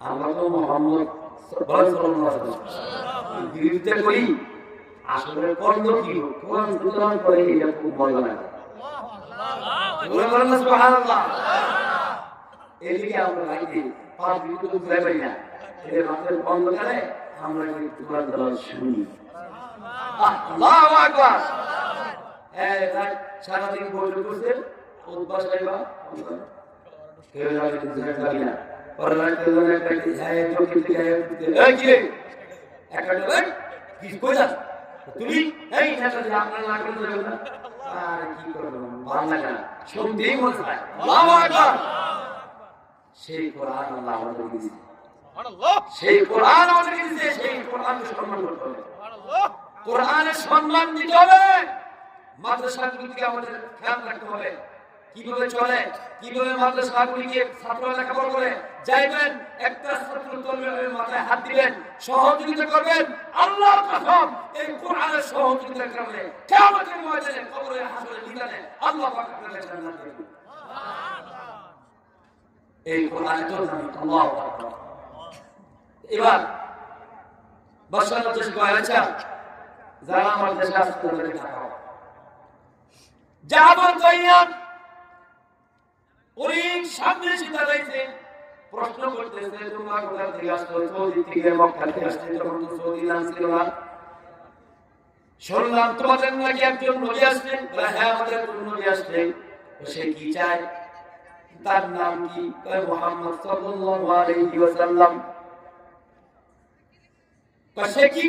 আমরা তো মোহাম্মদ বিরুদ্ধে করি আসলে কর্ম কি? কোরআন সুতরাং করে এটা খুব মজা লাগে। আমরা রাইতে পাঁচ মিনিট তো ঘুরে পাই না। এদের আমরা কিন্তু কোরআন রাত সারাদিন বসে বসে আইবা কেউ তুমি এই আর কি ভালো লাগে না মনে হয় সেই কোরআন সেই কোরআন আমাদের দিয়েছে সেই কোরআনকে সম্মান করতে হবে কোরআনের সম্মান দিতে হবে মাদ্রাসাগুলিকে আমাদের খেয়াল রাখতে হবে। কীভাবে চলে? কীভাবে মাদ্রাসাগুলিকে ছাত্ররা লেখাপড়া করে? যাইবেন, একটা মাথায় হাত দিবেন, সহযোগিতা করবেন, আল্লাহর কসম, এই কোরআনের সহযোগিতার কারণে কিয়ামতের আল্লাহ এই কোরআন তো আল্লাহু আকবার। এবার দেশে কয় আচ্ছা যারা আমার দেশে আসতে তাদেরকে দেখাও। যাবন কইয়াম উনি সামনে এসে দাঁড়াইছে প্রশ্ন করতেছে আসছো তখন তো সৌদি শুনলাম তোমাদের নাকি একজন হ্যাঁ আমাদের সে কি চায়? তার নাম কি? মোহাম্মদ সাল্লাল্লাহু আলাইহি ওয়াসাল্লাম। সে কি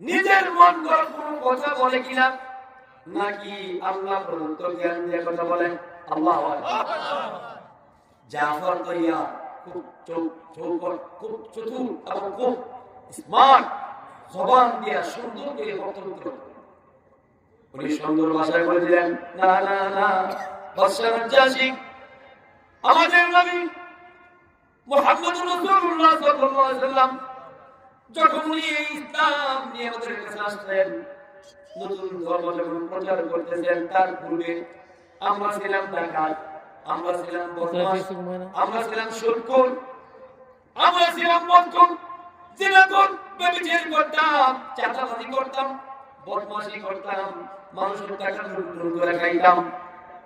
নিজের মন গড় কোনো কথা বলে কিনা? নাকি আল্লাহ প্রদত্ত জ্ঞান দিয়ে কথা বলেন? আল্লাহ জাফর তৈয়া খুব খুব চতুর এবং খুব স্মার্ট জবান দিয়া সুন্দর করে বক্তব্য। উনি সুন্দর ভাষায় বলে দিলেন, না না না বাদশাহ জাসি আমাদের নবী মুহাম্মদ রাসূলুল্লাহ ওয়াসাল্লাম যখন উনি এই ইসলাম নিয়ে আমাদের কাছে আসলেন, নতুন ধর্ম যখন প্রচার করতেছেন, তার পূর্বে আমরা ছিলাম ডাকাত আমরা ছিলাম আমরা ছিলাম সুরকুর আমরা ছিলাম মনকুর জিনাকুর ব্যভিচার করতাম চাঁদাবাজি করতাম বদমাশি করতাম মানুষের টাকা লুট করে খাইতাম।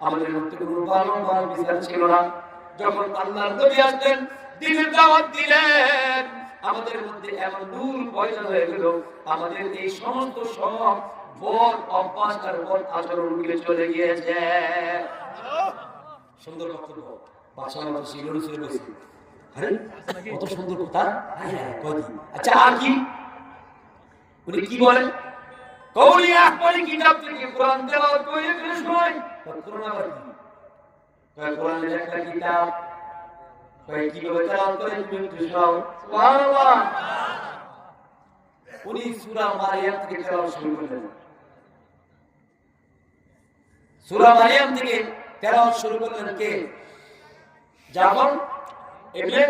আমাদের মধ্যে কোনো ভালো মাল বিচার ছিল না। যখন আল্লাহর নবী আসলেন দিনের দাওয়াত দিলেন আমাদের মধ্যে এমন দূর পয়সা হয়ে গেল আমাদের এই সমস্ত সব বদ অভ্যাস আর বদ আচরণ চলে গিয়েছে। সুন্দর বক্তব্য বাসার মতো শিলন ছিল বসে আরে কত সুন্দর কথা? হ্যাঁ, হ্যাঁ, আচ্ছা আর কি? উনি কি বলেন কৌলি আকবরি কিতাব থেকে কোরআন তেলাওয়াত করে এখানে শোনাই কোরআন আবার কি? কয় কোরআনের একটা কিতাব? কয় কীভাবে তেলাওয়াত করে তুমি একটু শোনাও? সুবহানাল্লাহ। উনি সূরা মারিয়াম থেকে তেলাওয়াত শুরু করলেন। সূরা মারিয়াম থেকে তেলাওয়াত শুরু করলেন কে? জাফর ইবনে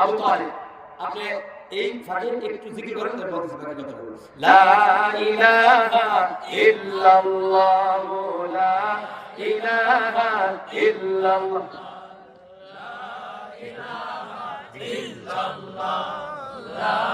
আবু তালিব। আপনি এই ফাঁকে একটু জিকির করেন তারপর কথা বলুন লা ইলাহা ইল্লাল্লাহ, লা ইলাহা ইল্লাল্লাহ। ইলাহা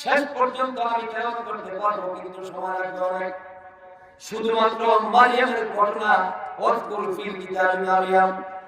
শেষ পর্যন্ত করতে কিন্তু শুধুমাত্র মারিয়ামের ঘটনা অস্কুল ফিল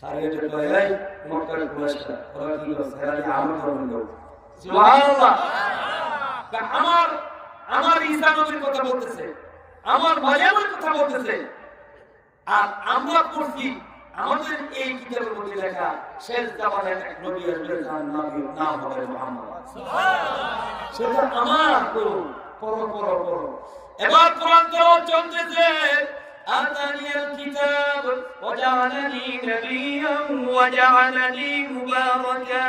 খালি এটা কয় এই মক্কার কুরাইশরা ওরা কি বলছে এরা আমার লোক? সুবহানাল্লাহ। আমার আমার ঈসা নবীর কথা বলতেছে আমার মারিয়ামের কথা বলতেছে। আর আমরা পড়ছি আমাদের এই কিতাবের মধ্যে লেখা শেষ জামানের এক নবী আসবে যার নাম নাম হবে মুহাম্মদ। সেটা আমার এবার কোরআন চলতেছে আতানি الكتاب وجعلني نبيا وجعلني مباركا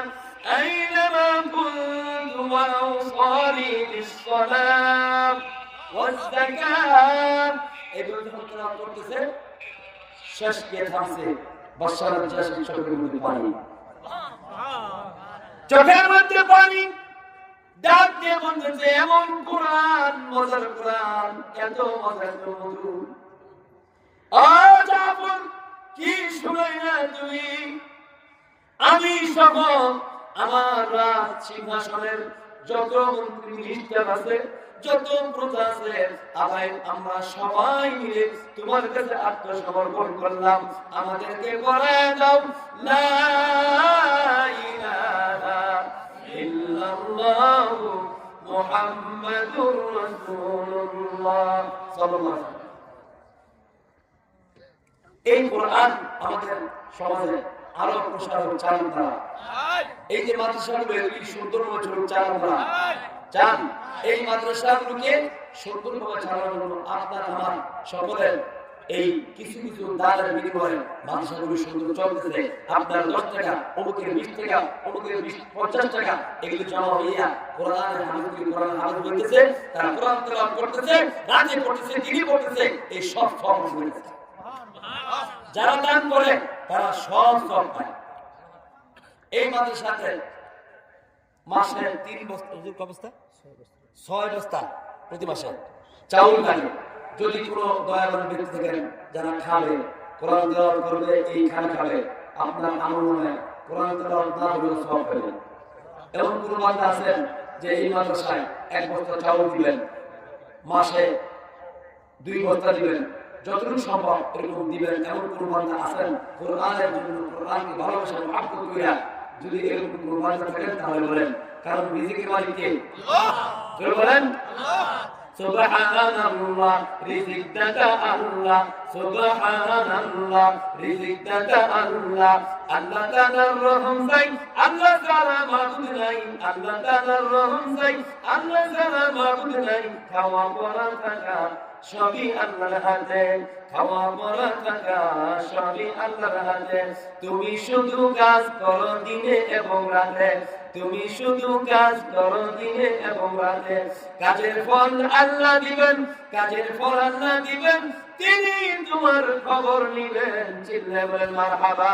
أينما كنت وأوصاني بالصلاة والزكاة এগুলো যখন তেলাওয়াত করতেছে শেষ গিয়ে থামছে বর্ষার শেষ চোখের মধ্যে পানি চোখের মধ্যে পানি ডাক দিয়ে বলতেছে এমন কোরআন মজার কোরআন এত মজার এত মধুর আমি সহ আমার রাজ সিংহাসনের যত মন্ত্রী, মিনিস্টার আছে, যত আছে আমরা সবাই মিলে তোমার কাছে আত্মসমর্পণ করলাম। আমাদেরকে করে দাও এই কোরআন আমাদের সমাজে আরও এই যে মাদ্রাসাগুলো এগুলি চান এই মাদ্রাসাগুলোকে সুন্দরভাবে চালানোর জন্য আপনার আমার সকলের এই কিছু কিছু দানের বিনিময়ে মাদ্রাসাগুলো সুন্দর চলতেছে। আপনার দশ টাকা অমুকের বিশ টাকা অমুকের বিশ পঞ্চাশ টাকা এগুলি জমা হইয়া কোরআন হাদিস বলতেছে তারা কোরআন তেলাওয়াত করতেছে রাতে পড়তেছে দিনে পড়তেছে এই সব হয়েছে যারা দান করে তারা সব সব পায় এই মাদ্রাসাতে মাসে তিন বস্তা, হুজুর ছয় বস্তা প্রতি মাসে। চাউল লাগে যদি কোনো দয়াবান ব্যক্তি থাকেন যারা খাবে, কোরআন তেলাওয়াত করবে, এই খানা খাবে, আপনার মনে কোরআন তেলাওয়াত না হলেও সব পাবেন এমন কোনো মাদ্রাসা আছেন যে এই মাদ্রাসায় এক বস্তা চাউল দিবেন, মাসে দুই বস্তা দিবেন যতটুকু সম্ভব এরকম দিবেন এমন কোন বান্দা আছেন কোরআনের জন্য কোরআনকে ভালোবাসা মহাব্বত করিয়া যদি এরকম কোন বান্দা থাকেন, তাহলে বলেন, কারণ রিজিকের মালিক কে? বলেন। সুবহানাল্লাহ, রিজিক দাতা আল্লাহ, সুবহানাল্লাহ, রিজিক দাতা আল্লাহ। আল্লাহ তাআলার রহম চাই, আল্লাহ তাআলা মাবুদ নাই। আল্লাহ তাআলার রহম চাই, আল্লাহ তাআলা মাবুদ নাই। খাওয়া পড়া থাকা সবই আল্লাহর হাতে খাওয়া পড়া থাকা সবই আল্লাহর হাতে। তুমি শুধু কাজ করো দিনে এবং রাতে, তুমি শুধু কাজ করো দিনে এবং রাতে। কাজের ফল আল্লাহ দিবেন, কাজের ফল আল্লাহ দিবেন। তিনি তোমার খবর নিবেন চিল্লে বলেন মারহাবা।